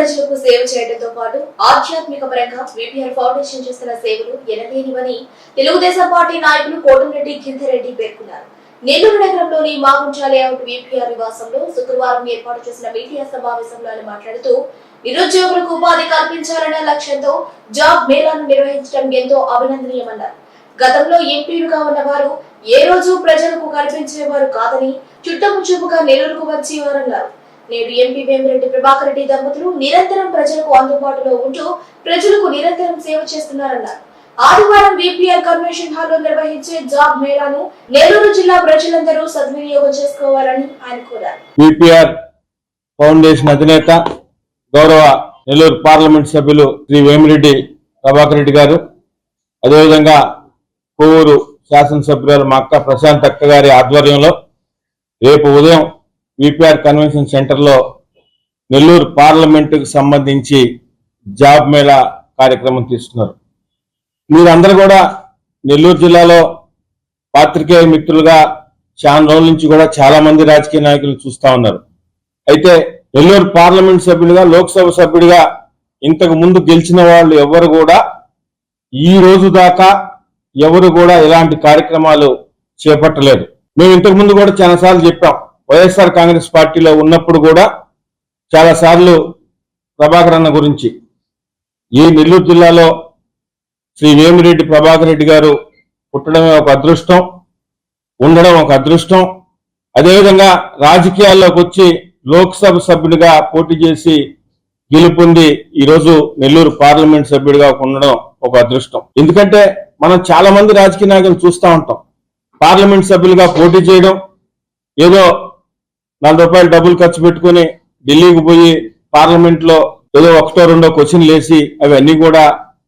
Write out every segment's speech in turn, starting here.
ప్రజలకు సేవ చేయడంతో పాటు ఆధ్యాత్మిక పరంగా విపిఆర్ ఫౌండేషన్ చేస్తున్న సేవలు ఎనలేనివని తెలుగుదేశం పార్టీ నాయకులు కోటంరెడ్డి గిరిధరెడ్డి పేర్కొన్నారు. నెల్లూరు నగరంలోని మాగుంచా లేఅవుట్ విపిఆర్ నివాసంలో శుక్రవారం ఏర్పాటు చేసిన మీడియా సమావేశంలో ఆయన మాట్లాడుతూ నిరుద్యోగులకు ఉపాధి కల్పించాలనే లక్ష్యంతో జాబ్ మేళాను నిర్వహించడం ఎంతో అభినందనీయమన్నారు. గతంలో ఎంపీలుగా ఉన్నవారు ఏ రోజు ప్రజలకు కల్పించేవారు కాదని చుట్టముచూపుగా నెల్లూరుకు వచ్చేవారన్నారు. నేడు ఎంపీ వేమిరెడ్డి ప్రభాకర్ రెడ్డి దంపతులు నిరంతరం ప్రజలకు అందుబాటులో ఉంటూ ప్రజలకు నిరంతరం సేవ చేస్తున్నారన్నారు. ఆదివారం విపిఆర్ కన్వెన్షన్ హాల్లో నిర్వహించే జాబ్ మేళాను నెల్లూరు జిల్లా ప్రజలందరూ సద్వినియోగం చేసుకోవాలని ఆయన కోరారు. బీపీఆర్ ఫౌండేషన్ అధినేత గౌరవ నెల్లూరు పార్లమెంట్ సభ్యులు శ్రీ వేమిరెడ్డి ప్రభాకర్ రెడ్డి గారు అదేవిధంగా కొవ్వూరు శాసనసభ్యురాలు మా అక్క ప్రశాంత్ అక్క గారి ఆధ్వర్యంలో రేపు ఉదయం విపిఆర్ కన్వెన్షన్ సెంటర్లో నెల్లూరు పార్లమెంటుకు సంబంధించి జాబ్ మేళా కార్యక్రమం తీసుకున్నారు మీరందరూ కూడా నెల్లూరు జిల్లాలో పాత్రికేయ మిత్రులుగా చాలా రోజుల నుంచి కూడా చాలా మంది రాజకీయ నాయకులు చూస్తా ఉన్నారు. అయితే నెల్లూరు పార్లమెంట్ సభ్యుడిగా లోక్సభ సభ్యుడిగా ఇంతకు ముందు గెలిచిన వాళ్ళు ఎవరు కూడా ఈ రోజు దాకా ఎవరు కూడా ఇలాంటి కార్యక్రమాలు చేపట్టలేదు. మేము ఇంతకు ముందు కూడా చాలాసార్లు చెప్పాం. వైఎస్ఆర్ కాంగ్రెస్ పార్టీలో ఉన్నప్పుడు కూడా చాలాసార్లు ప్రభాకర్ అన్న గురించి ఈ నెల్లూరు జిల్లాలో శ్రీ వేమిరెడ్డి ప్రభాకర్ రెడ్డి గారు పుట్టడమే ఒక అదృష్టం ఉండడం ఒక అదృష్టం. అదేవిధంగా రాజకీయాల్లోకి వచ్చి లోక్సభ సభ్యుడిగా పోటీ చేసి గెలుపొంది ఈరోజు నెల్లూరు పార్లమెంట్ సభ్యుడిగా ఉండడం ఒక అదృష్టం. ఎందుకంటే మనం చాలా మంది రాజకీయ నాయకులు చూస్తూ ఉంటాం. పార్లమెంట్ సభ్యులుగా పోటీ చేయడం ఏదో నాలుగు రూపాయలు డబ్బులు ఖర్చు పెట్టుకుని ఢిల్లీకి పోయి పార్లమెంట్లో ఏదో ఒకటో రెండో క్వశ్చన్లు వేసి అవన్నీ కూడా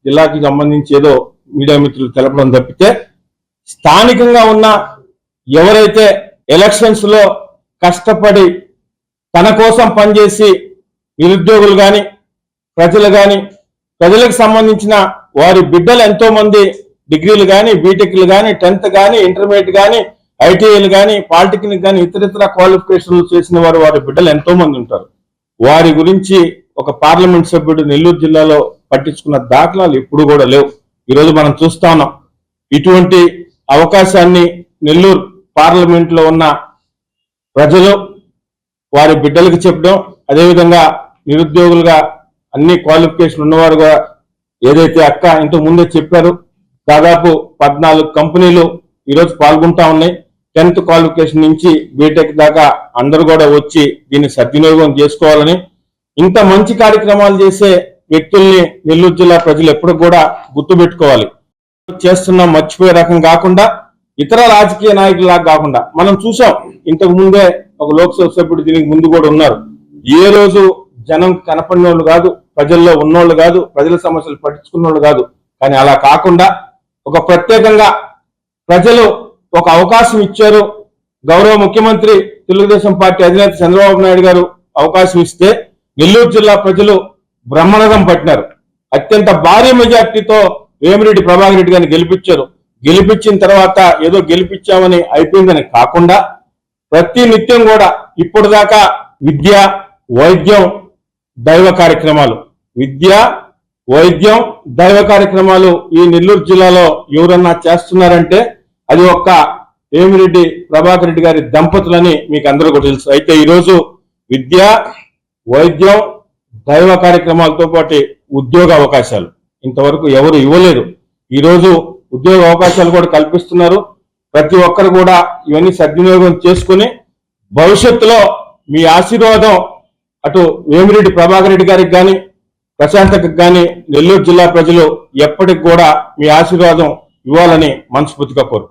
జిల్లాకి సంబంధించి ఏదో మీడియా మిత్రులు తెలపడం తప్పితే స్థానికంగా ఉన్న ఎవరైతే ఎలక్షన్స్లో కష్టపడి తన కోసం పనిచేసి నిరుద్యోగులు కానీ ప్రజలు కానీ ప్రజలకు సంబంధించిన వారి బిడ్డలు ఎంతో మంది డిగ్రీలు కానీ బీటెక్లు కానీ టెన్త్ కానీ ఇంటర్మీడియట్ కానీ ఐటీఐలు కానీ పాలిటెక్నిక్ కానీ ఇతరితర క్వాలిఫికేషన్లు చేసిన వారు వారి బిడ్డలు ఎంతో మంది ఉంటారు. వారి గురించి ఒక పార్లమెంట్ సభ్యుడు నెల్లూరు జిల్లాలో పట్టించుకున్న దాఖలాలు ఎప్పుడు కూడా లేవు. ఈరోజు మనం చూస్తా ఉన్నాం. ఇటువంటి అవకాశాన్ని నెల్లూరు పార్లమెంట్లో ఉన్న ప్రజలు వారి బిడ్డలకు చెప్పడం అదేవిధంగా నిరుద్యోగులుగా అన్ని క్వాలిఫికేషన్ ఉన్నవారుగా ఏదైతే అక్క ఇంతకు ముందే చెప్పారు దాదాపు పద్నాలుగు కంపెనీలు ఈరోజు పాల్గొంటా ఉన్నాయి. టెన్త్ క్వాలిఫికేషన్ నుంచి బీటెక్ దాకా అందరూ కూడా వచ్చి దీన్ని సద్వినియోగం చేసుకోవాలని ఇంత మంచి కార్యక్రమాలు చేసే వ్యక్తుల్ని నెల్లూరు జిల్లా ప్రజలు ఎప్పుడు కూడా గుర్తుపెట్టుకోవాలి. చేస్తున్న మర్చిపోయే రకం కాకుండా ఇతర రాజకీయ నాయకులాగా కాకుండా మనం చూసాం ఇంతకు ముందే ఒక లోక్సభ సభ్యుడు దీనికి ముందు కూడా ఉన్నారు. ఏ రోజు జనం కనపడిన వాళ్ళు కాదు ప్రజల్లో ఉన్నోళ్ళు కాదు ప్రజల సమస్యలు పట్టించుకున్న వాళ్ళు కాదు. కానీ అలా కాకుండా ఒక ప్రత్యేకంగా ప్రజలు ఒక అవకాశం ఇచ్చారు గౌరవ ముఖ్యమంత్రి తెలుగుదేశం పార్టీ అధినేత చంద్రబాబు నాయుడు గారు అవకాశం ఇస్తే నెల్లూరు జిల్లా ప్రజలు బ్రహ్మరథం పట్టినారు. అత్యంత భారీ మెజార్టీతో వేమిరెడ్డి ప్రభాకర్ రెడ్డి గారిని గెలిపించారు. గెలిపించిన తర్వాత ఏదో గెలిపించామని అయిపోయిందని కాకుండా ప్రతి నిత్యం కూడా ఇప్పుడు దాకా విద్య వైద్యం దైవ కార్యక్రమాలు. విద్య వైద్యం దైవ కార్యక్రమాలు ఈ నెల్లూరు జిల్లాలో ఎవరన్నా చేస్తున్నారంటే అది ఒక్క వేమిరెడ్డి ప్రభాకర్ రెడ్డి గారి దంపతులని మీకు అందరూ కూడా తెలుసు. అయితే ఈరోజు విద్య వైద్యం దైవ కార్యక్రమాలతో పాటు ఉద్యోగ అవకాశాలు. ఇంతవరకు ఎవరు ఇవ్వలేదు ఈరోజు ఉద్యోగ అవకాశాలు కూడా కల్పిస్తున్నారు. ప్రతి ఒక్కరు కూడా ఇవన్నీ సద్వినియోగం చేసుకుని భవిష్యత్తులో మీ ఆశీర్వాదం అటు వేమిరెడ్డి ప్రభాకర్ రెడ్డి గారికి కానీ ప్రశాంతకు కానీ నెల్లూరు జిల్లా ప్రజలు ఎప్పటికి కూడా మీ ఆశీర్వాదం ఇవ్వాలని మనస్ఫూర్తిగా కోరు